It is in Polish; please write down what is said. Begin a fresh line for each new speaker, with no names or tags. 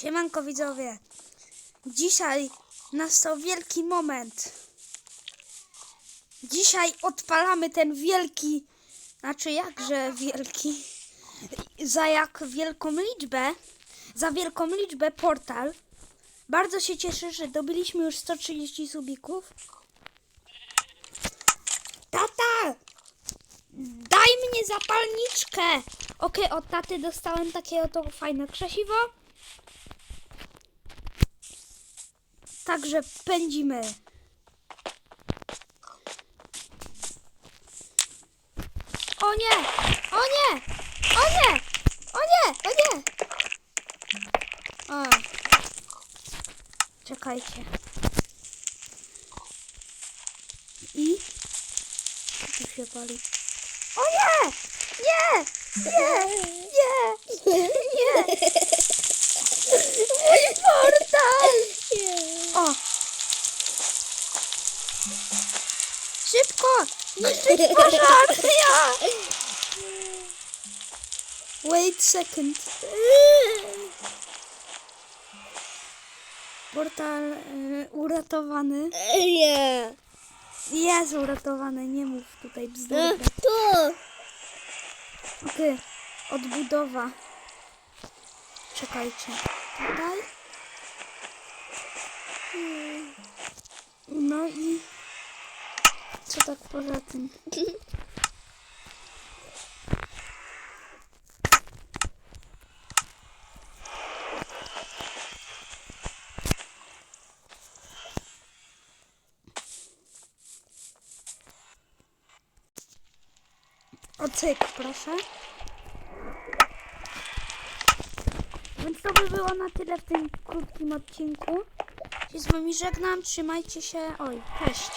Siemanko widzowie. Dzisiaj nastał wielki moment. Dzisiaj odpalamy ten wielki, znaczy jakże wielki, za jak wielką liczbę, za wielką liczbę portal. Bardzo się cieszę, że dobiliśmy już 130 subików. Tata! Daj mnie zapalniczkę! Okej, od taty dostałem takie oto fajne krzesiwo. Także pędzimy. O nie! O nie! O nie! O nie! O nie! O. Czekajcie. I? Tu się pali. O nie! Nie! Nie! Nie! Nie! Mój portal! O! Szybko! Niszczyć pożar! Ja! Wait second. Portal e, uratowany.
Nie.
Jest uratowany, nie mów tutaj bzdury.
Tu.
Okej, odbudowa. Czekajcie. Tutaj. No i co tak poza tym? O cyk, proszę. Więc to by było na tyle w tym krótkim odcinku. Się z wami żegnam, trzymajcie się. Oj, cześć.